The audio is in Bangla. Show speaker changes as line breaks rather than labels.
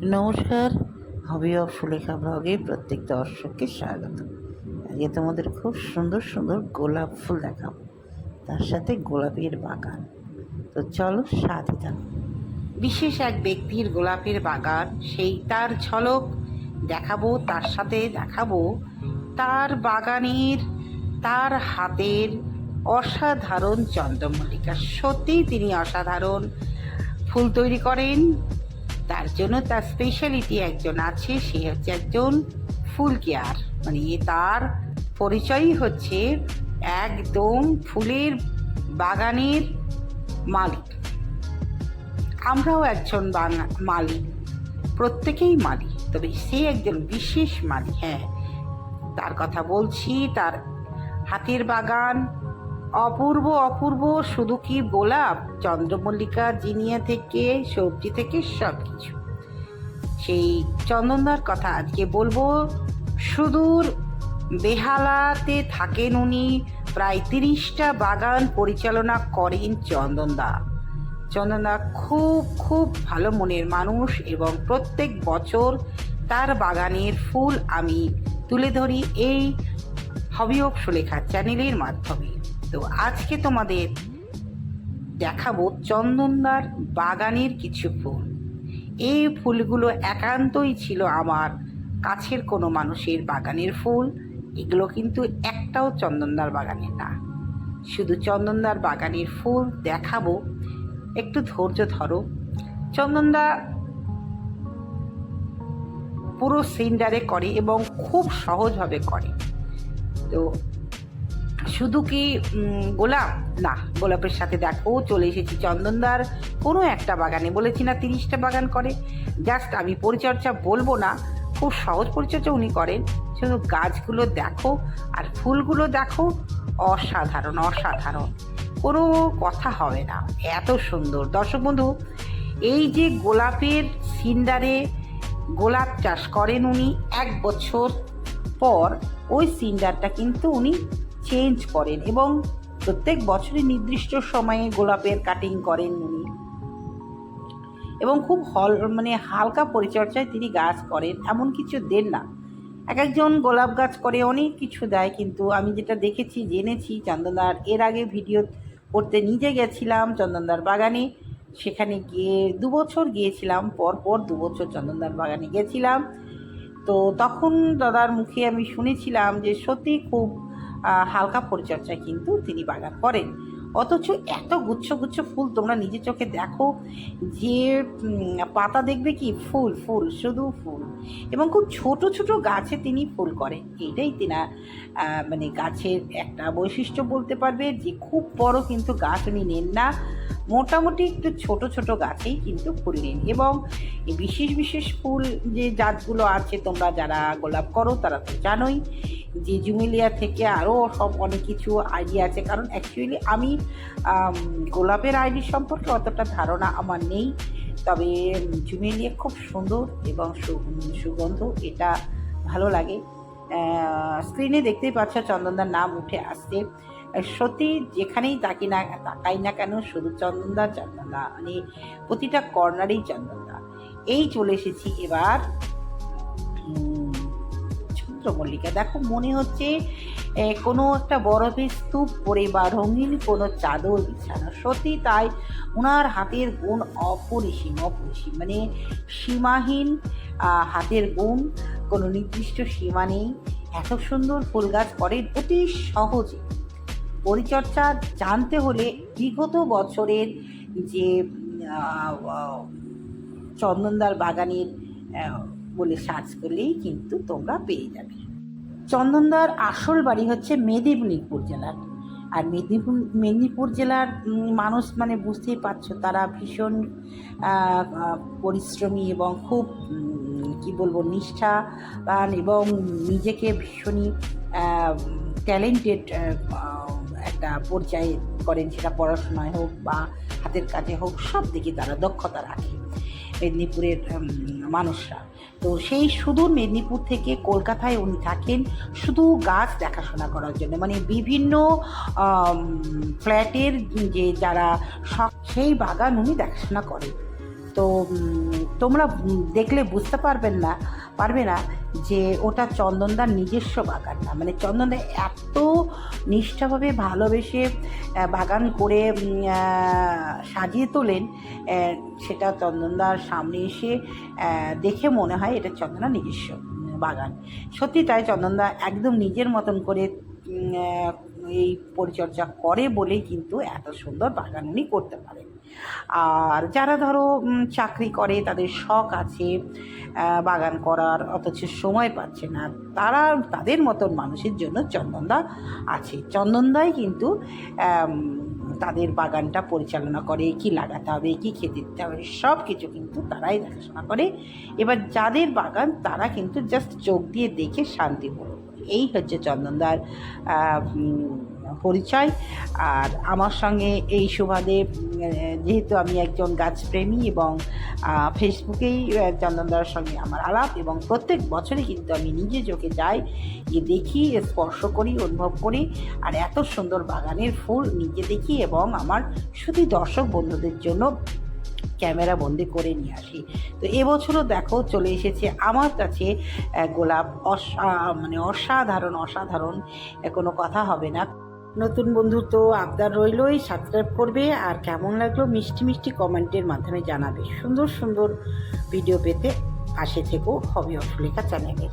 নমস্কার, হবি অফ সুলেখা ব্লগে প্রত্যেক দর্শককে স্বাগত। আজকে তোমাদের খুব সুন্দর সুন্দর গোলাপ ফুল দেখাবো, তার সাথে গোলাপের বাগান। তো চলো সাথে থাকো। বিশেষ এক ব্যক্তির গোলাপের বাগান, সেই তার ঝলক দেখাবো, তার সাথে দেখাবো তার বাগানের, তার হাতের অসাধারণ চন্দ্রমল্লিকা। সত্যিই তিনি অসাধারণ ফুল তৈরি করেন। তার জন্য তার স্পেশালিটি একজন আছে, সে হচ্ছে একজন ফুল কেয়ার। মানে তার পরিচয়ই হচ্ছে একদম ফুলের বাগানের মালিক। আমরাও একজন মালিক, প্রত্যেকেই মালিক, তবে সে একজন বিশেষ মালিক হ্যাঁ। তার কথা বলছি, তার হাতের বাগান অপূর্ব অপূর্ব, শুধু কি গোলাপ? চন্দ্রমল্লিকা, জিনিয়া থেকে, সবজি থেকে সব কিছু সেই চন্দনদার কথা আজকে বলব, সুদূর বেহালাতে থাকেন উনি, প্রায় তিরিশটা বাগান পরিচালনা করেন চন্দনদা। চন্দনদা খুব খুব ভালো মনের মানুষ এবং প্রত্যেক বছর তার বাগানের ফুল আমি তুলে ধরি এই হবি অফ সুলেখা চ্যানেলের মাধ্যমে। তো আজকে তোমাদের দেখাবো চন্দনদার বাগানের কিছু ফুল। এই ফুলগুলো একান্তই ছিল আমার কাছের কোনো মানুষের বাগানের ফুল। এগুলো কিন্তু একটাও চন্দনদার বাগানের না। শুধু চন্দনদার বাগানের ফুল দেখাবো। একটু ধৈর্য ধরো। চন্দনদা পুরো সিন্ডারে করে এবং খুব সহজভাবে করে। তো শুধু কি গোলাপ? না, গোলাপের সাথে দেখো, চলে এসেছি চন্দনদার। কোনো একটা বাগানে, বলেছি না তিরিশটা বাগান করে। জাস্ট আমি পরিচর্যা বলব না, খুব সহজ পরিচর্যা উনি করেন। শুধু গাছগুলো দেখো আর ফুলগুলো দেখো, অসাধারণ অসাধারণ। কোনো কথা হবে না, এত সুন্দর। দর্শক বন্ধু, এই যে গোলাপের সিন্ডারে গোলাপ চাষ করেন উনি এক বছর পর, ওই সিন্ডারটা কিন্তু উনি চেঞ্জ করেন এবং প্রত্যেক বছরই নির্দিষ্ট সময়ে গোলাপের কাটিং করেন উনি। এবং খুব হল মানে হালকা পরিচর্যায় তিনি গাছ করেন, এমন কিছু দেন না। এক একজন গোলাপ গাছ করে অনেক কিছু দেয়, কিন্তু আমি যেটা দেখেছি, জেনেছি, চন্দনদার এর আগে ভিডিও করতে নিজে গেছিলাম চন্দনদার বাগানে। সেখানে গিয়ে দু বছর গিয়েছিলাম, পর পর দু বছর চন্দনদার বাগানে গেছিলাম। তো তখন দাদার মুখে আমি শুনেছিলাম যে সত্যি খুব হালকা পরিচর্যায় কিন্তু তিনি বাগান করেন। অথচ এত গুচ্ছ গুচ্ছ ফুল তোমরা নিজের চোখে দেখো, যে পাতা দেখবে কি? ফুল ফুল, শুধু ফুল। এবং খুব ছোট ছোট গাছে তিনি ফুল করেন। এইটাই তিনা মানে গাছের একটা বৈশিষ্ট্য বলতে পারবে যে, খুব বড় কিন্তু গাছ উনি নেন না। মোটামুটি একটু ছোট ছোট গাছেই কিন্তু ফুল নেন। এবং বিশেষ বিশেষ ফুল যে জাতগুলো আছে, তোমরা যারা গোলাপ করো, তারা তো জানোই যে জুমেলিয়া থেকে আরও সব অনেক কিছু আইডিয়া আছে। কারণ অ্যাকচুয়ালি আমি গোলাপের আইডি সম্পর্কে অতটা ধারণা আমার নেই। তবে জুমেলিয়া খুব সুন্দর এবং সুগন্ধ, এটা ভালো লাগে। স্ক্রিনে দেখতেই পাচ্ছ চন্দনদার নাম উঠে আসছে। সত্যি যেখানেই তাকি না, তাকাই না কেন, শুধু চন্দনদা চন্দনদা মানে প্রতিটা কর্নারেই চন্দনদা। এই চলে এসেছি এবার চন্দ্রমল্লিকা দেখো মনে হচ্ছে কোনো একটা বরফের স্তূপ পরে বা রঙিন কোনো চাদর বিছানো। সত্যি তাই ওনার হাতের গুণ অপরিসীম অপরিসীম। মানে সীমাহীন হাতের গুণ কোনো নির্দিষ্ট সীমা নেই। এত সুন্দর ফুল গাছ করেন অতি সহজে। পরিচর্যা জানতে হলে বিগত বছরের যে চন্দনদার বাগানের বলে সার্চ করলেই কিন্তু তোমরা পেয়ে যাবে। চন্দনদার আসল বাড়ি হচ্ছে মেদিনীপুর জেলার। আর মেদিনীপুর মেদিনীপুর জেলার মানুষ মানে বুঝতেই পারছ, তারা ভীষণ পরিশ্রমী এবং খুব কি বলব, নিষ্ঠাবান এবং নিজেকে ভীষণই ট্যালেন্টেড একটা পর্যায়ে করেন। সেটা পড়াশোনায় হোক বা হাতের কাজে হোক, সব দিকে তারা দক্ষতা রাখে। মেদিনীপুরের মানুষরা। তো সেই শুধু মেদিনীপুর থেকে কলকাতায় উনি থাকেন শুধু গাছ দেখাশোনা করার জন্য। মানে বিভিন্ন ফ্ল্যাটের যে যারা সেই বাগান উনি দেখাশোনা করেন। তো তোমরা দেখলে বুঝতে পারবেন না, পারবে না যে ওটা চন্দনদার নিজস্ব বাগান না। মানে চন্দনদা এত নিষ্ঠাভাবে ভালোবেসে বাগান করে সাজিয়ে তোলেন সেটা চন্দনদার সামনে এসে দেখে মনে হয় এটা চন্দনা নিজস্ব বাগান। সত্যি তাই চন্দনদা একদম নিজের মতন করে এই পরিচর্যা করে বলেই কিন্তু এত সুন্দর বাগান উনি করতে পারেন। আর যারা ধরো চাকরি করে, তাদের শখ আছে বাগান করার, অথচ সময় পাচ্ছে না, তারা তাদের মতন মানুষের জন্য চন্দনদা আছে। চন্দনদাই কিন্তু তাদের বাগানটা পরিচালনা করে, কি লাগাতে হবে, কি খেতে দিতে হবে সব কিছু কিন্তু তারাই দেখাশোনা করে। এবার যাদের বাগান, তারা কিন্তু জাস্ট চোখ দিয়ে দেখে শান্তি এই হচ্ছে চন্দনদার পরিচয়। আর আমার সঙ্গে এই সুবাদে যেহেতু আমি একজন গাছপ্রেমী এবং ফেসবুকেই চন্দনদার সঙ্গে আমার আলাপ এবং প্রত্যেক বছরই কিন্তু আমি নিজে চোখে যাই, গিয়ে দেখি, স্পর্শ করি, অনুভব করি। আর এত সুন্দর বাগানের ফুল নিজে দেখি এবং আমার শুধু দর্শক বন্ধুদের জন্য ক্যামেরা বন্দি করে নিয়ে আসি। তো এবছরও দেখো চলে এসেছে আমার কাছে গোলাপ অসা মানে অসাধারণ অসাধারণ কোনো কথা হবে না। নতুন বন্ধু তো আবদার রইলই সাবস্ক্রাইব করবে আর কেমন লাগল মিষ্টি মিষ্টি কমেন্টের মাধ্যমে জানাবে। সুন্দর সুন্দর ভিডিও পেতে পাশে থেকেও হবি অসুলেখা চ্যানেলের